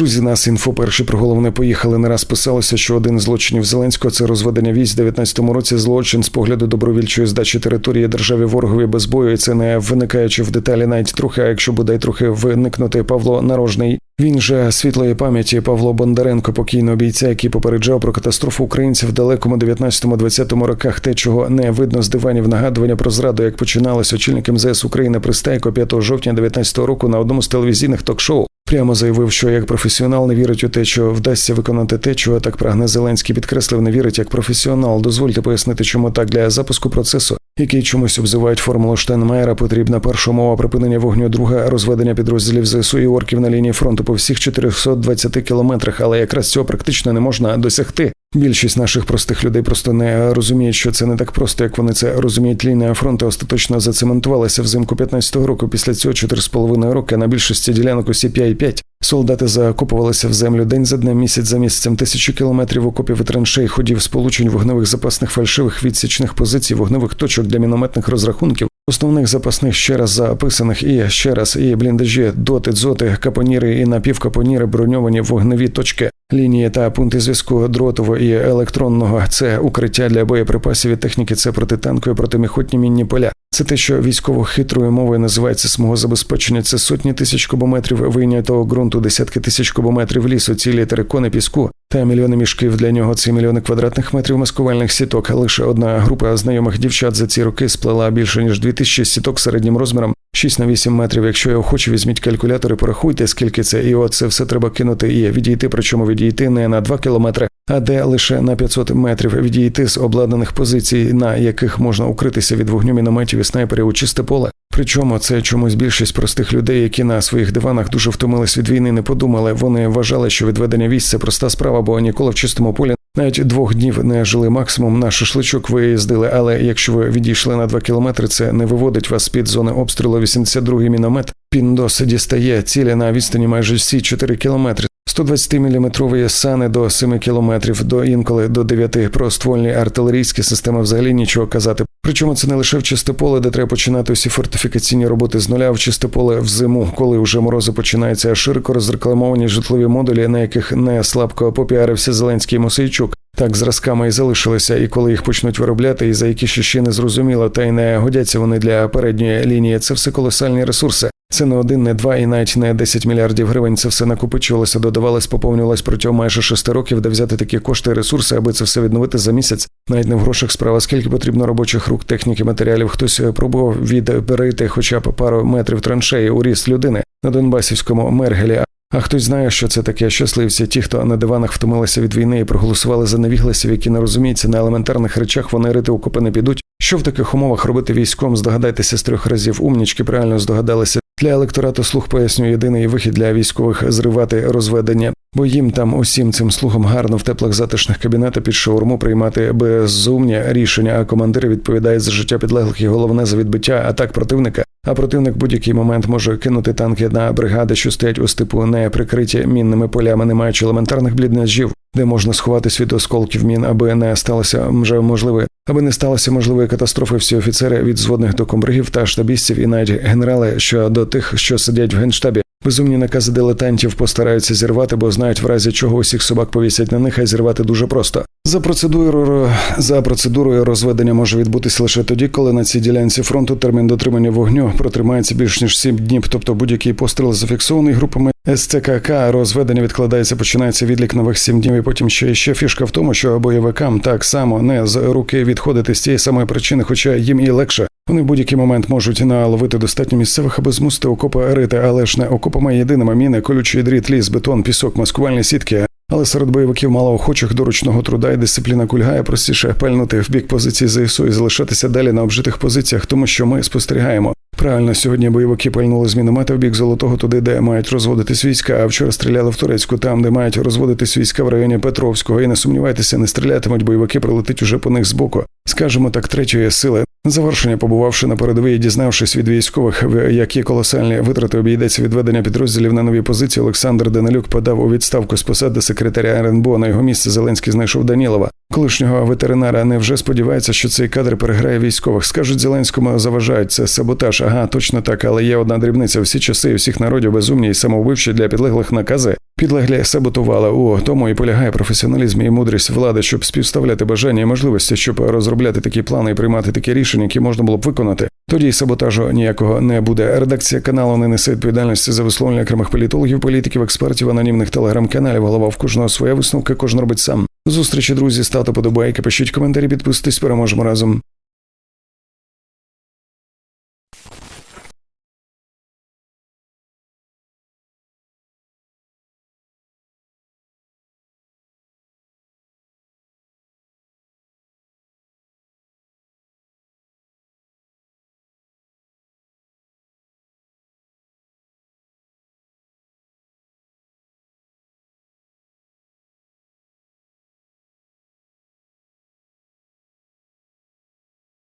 Друзі, нас інфо перші про головне поїхали. Не раз писалося, що один з злочинів Зеленського це розведення військ в 19-му році. Злочин з погляду добровільчої здачі території державі ворогові без бою. І Це не виникаючи в деталі навіть трохи. А якщо бодай трохи виникнути Павло Нарожний. Він же світлої пам'яті Павло Бондаренко, покійного бійця, який попереджав про катастрофу українців в далекому 19-20 роках. Те, чого не видно з диванів нагадування про зраду, як починалось очільник МЗС України Пристайко 5 жовтня 19 року на одному з телевізійних ток-шоу. Прямо заявив, що як професіонал не вірить у те, що вдасться виконати те, чого так прагне Зеленський. Підкреслив, не вірить як професіонал. Дозвольте пояснити, чому так для запуску процесу, який чомусь обзивають формулу Штайнмаєра, потрібна перша мова припинення вогню, друга розведення підрозділів ЗСУ і орків на лінії фронту по всіх 420 кілометрах. Але якраз цього практично не можна досягти. Більшість наших простих людей просто не розуміють, що це не так просто, як вони це розуміють. Лінія фронту остаточно зацементувалася взимку 15-го року. Після цього 4,5 роки на більшості ділянок усі 5,5. Солдати закопувалися в землю день за днем, місяць за місяцем, тисячі кілометрів окопів і траншей, ходів сполучень, вогневих запасних фальшивих відсічних позицій, вогневих точок для мінометних розрахунків, основних запасних ще раз записаних і ще раз і бліндажі, доти, дзоти, капоніри і напівкапоніри, броньовані вогневі точки. Лінії та пункти зв'язку дротового і електронного це укриття для боєприпасів і техніки, це протитанкові протиміхотні мінні поля. Це те, що військово хитрою мовою називається смугозабезпечення. Це сотні тисяч кубометрів вийнятого ґрунту, десятки тисяч кубометрів лісу, цілі терикони піску та мільйони мішків для нього. Це мільйони квадратних метрів маскувальних сіток. Лише одна група знайомих дівчат за ці роки сплела більше ніж 2000 сіток середнім розміром 6 на 8 метрів. Якщо я охочу, візьміть калькулятор і порахуйте, скільки це, і оце все треба кинути і відійти, причому відійти не на 2 кілометри, а де лише на 500 метрів відійти з обладнаних позицій, на яких можна укритися від вогню мінометів і снайперів у чисте поле. Причому це чомусь більшість простих людей, які на своїх диванах дуже втомились від війни, не подумали. Вони вважали, що відведення військ – це проста справа, бо ніколи в чистому полі навіть двох днів не жили максимум. На шашличок виїздили. Але якщо ви відійшли на два кілометри, це не виводить вас під зони обстрілу. 82-й міномет Піндос дістає цілі на відстані майже всі 4 кілометри. 120-мм сани до 7 кілометрів, до інколи до 9 про ствольні артилерійські системи взагалі нічого казати. Причому це не лише в чисте поле, де треба починати усі фортифікаційні роботи з нуля, в чисте поле в зиму, коли вже морози починаються, а широко розрекламовані житлові модулі, на яких не слабко попіарився Зеленський Мосейчук. Так зразками і залишилися, і коли їх почнуть виробляти, і за які ще ще не зрозуміло, та й не годяться вони для передньої лінії. Це все колосальні ресурси. Це не один, не два і навіть не 10 мільярдів гривень. Це все накопичувалося, додавалось, поповнювалось протягом майже шести років, де взяти такі кошти, і ресурси, аби це все відновити за місяць. Навіть не в грошах справа, скільки потрібно робочих рук, техніки, матеріалів. Хтось пробував відберити хоча б пару метрів траншеї у ріст людини на Донбасівському мергелі. А хтось знає, що це таке щасливці. Ті, хто на диванах втомилися від війни і проголосували за невігласів, які не розуміються на елементарних речах, вони рити окопи не підуть. Що в таких умовах робити військом? Здогадайтеся з трьох разів. Умнічки правильно здогадалися. Для електорату слух пояснює єдиний вихід для військових зривати розведення, бо їм там усім цим слугам гарно в теплих затишних кабінетах під шаурму приймати безумні рішення. А командири відповідають за життя підлеглих і головне за відбиття атак противника. А противник будь-який момент може кинути танки на бригади, що стоять у степу, не прикриті мінними полями, не маючи елементарних бліднежів, де можна сховатись від осколків мін, аби не сталося вже можливе, аби не сталося можливої катастрофи. Всі офіцери від зводних до комбригів та штабістів, і навіть генерали, що до тих, що сидять в генштабі. Безумні накази дилетантів постараються зірвати, бо знають в разі чого усіх собак повісять на них, а зірвати дуже просто. За процедурою за процедурою розведення може відбутися лише тоді, коли на цій ділянці фронту термін дотримання вогню протримається більш ніж сім днів, тобто будь-який постріл зафіксований групами СЦКК, розведення відкладається, починається відлік нових сім днів. і Потім ще ще фішка в тому, що бойовикам так само не з руки відходити з тієї самої причини, хоча їм і легше. Вони в будь-який момент можуть наловити достатньо місцевих, аби змусити окопи рити, але ж не окопами єдиними міни, колючий дріт, ліс, бетон, пісок, маскувальні сітки. Але серед бойовиків мало охочих до ручного труда і дисципліна кульгає простіше пальнути в бік позиції ЗСУ і залишатися далі на обжитих позиціях, тому що ми спостерігаємо. Правильно, сьогодні бойовики пальнули з міномета в бік золотого туди, де мають розводитись війська. А вчора стріляли в Турецьку, там, де мають розводитись війська в районі Петровського. І не сумнівайтеся, не стрілятимуть бойовики, прилетить уже по них збоку. Скажемо так, третьої сили. Завершення, побувавши на передовій, і дізнавшись від військових, в які колосальні витрати обійдеться відведення підрозділів на нові позиції, Олександр Данилюк подав у відставку з посади секретаря РНБО. На його місце Зеленський знайшов Данілова. колишнього ветеринара невже сподівається, що цей кадр переграє військових. Скажуть Зеленському, заважають це саботаж. Ага, точно так, але є одна дрібниця. Всі часи всіх народів безумні і самовбивчі для підлеглих накази. Підлеглі саботували у тому і полягає професіоналізм і мудрість влади, щоб співставляти бажання і можливості, щоб розробляти такі плани і приймати такі рішення, які можна було б виконати. Тоді й саботажу ніякого не буде. Редакція каналу не несе відповідальності за висловлення окремих політологів, політиків, експертів, анонімних телеграм-каналів. Голова в кожного своя висновка, кожен робить сам. Зустрічі, друзі, ставте подобайки, пишіть коментарі, підписуйтесь, переможемо разом.